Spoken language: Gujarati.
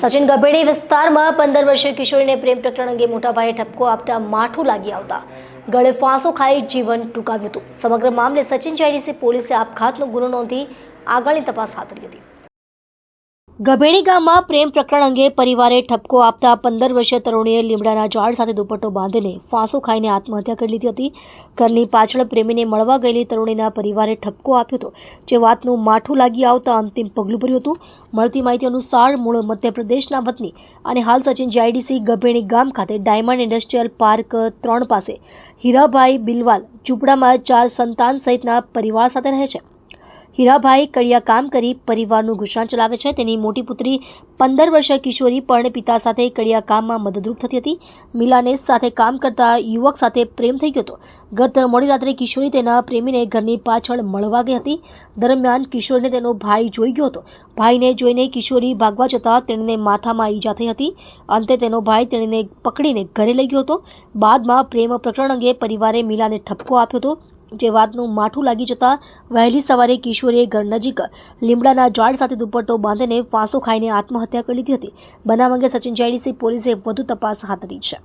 સચિન ગભેડી વિસ્તારમાં પંદર વર્ષીય કિશોરીને પ્રેમ પ્રકરણ અંગે મોટાભાઈએ ઠપકો આપતા માઠું લાગી આવતા ગળે ફાંસો ખાઈ જીવન ટૂંકાવ્યું હતું. સમગ્ર મામલે સચિન જેડીસી પોલીસે આપઘાતનો ગુનો નોંધી આગળની તપાસ હાથ ધરી હતી. ગભેડી ગામમાં પ્રેમ પ્રકરણ અંગે પરિવારે ઠપકો આપતા પંદર વર્ષીય તરુણીએ લીમડાના ઝાડ સાથે દુપટ્ટો બાંધીને ફાંસો ખાઈને આત્મહત્યા કરી લીધી હતી. ઘરની પાછળ પ્રેમીને મળવા ગયેલી તરુણીના પરિવારે ઠપકો આપ્યો હતો, જે વાતનું માઠું લાગી આવતા અંતિમ પગલું ભર્યું હતું. મળતી માહિતી અનુસાર, મૂળ મધ્યપ્રદેશના વતની અને હાલ સચિન જીઆઈડીસી ગભેણી ગામ ખાતે ડાયમંડ ઇન્ડસ્ટ્રીયલ પાર્ક ત્રણ પાસે હીરાભાઈ બિલવાલ ઝૂંપડામાં ચાર સંતાન સહિતના પરિવાર સાથે રહે છે. હીરાભાઈ કડિયા કામ કરી પરિવારનું ગુજરાન ચલાવે છે. તેની મોટી પુત્રી પંદર વર્ષીય કિશોરી પણ પિતા સાથે કડિયા કામમાં મદદરૂપ થતી હતી. મિલાને સાથે કામ કરતા યુવક સાથે પ્રેમ થઈ ગયો હતો. ગત મોડી રાત્રે કિશોરી તેના પ્રેમીને ઘરની પાછળ મળવા ગઈ હતી. દરમિયાન કિશોરીને તેનો ભાઈ જોઈ ગયો હતો. ભાઈને જોઈને કિશોરી ભાગવા જતાં તેણીને માથામાં ઈજા થઈ હતી. અંતે તેનો ભાઈ તેણીને પકડીને ઘરે લઈ ગયો હતો. બાદમાં પ્રેમ પ્રકરણ અંગે પરિવારે મિલાને ઠપકો આપ્યો હતો. જે વાતનું માઠું લાગી જતા વહેલી સવારે કિશોરીએ ઘર નજીક લીમડાના ઝાડ સાથે દુપટ્ટો બાંધીને ફાંસો ખાઈને આત્મહત્યા કરી લીધી હતી. બનાવ અંગે સચિન જાયડીસી પોલીસે વધુ તપાસ હાથ ધરી છે.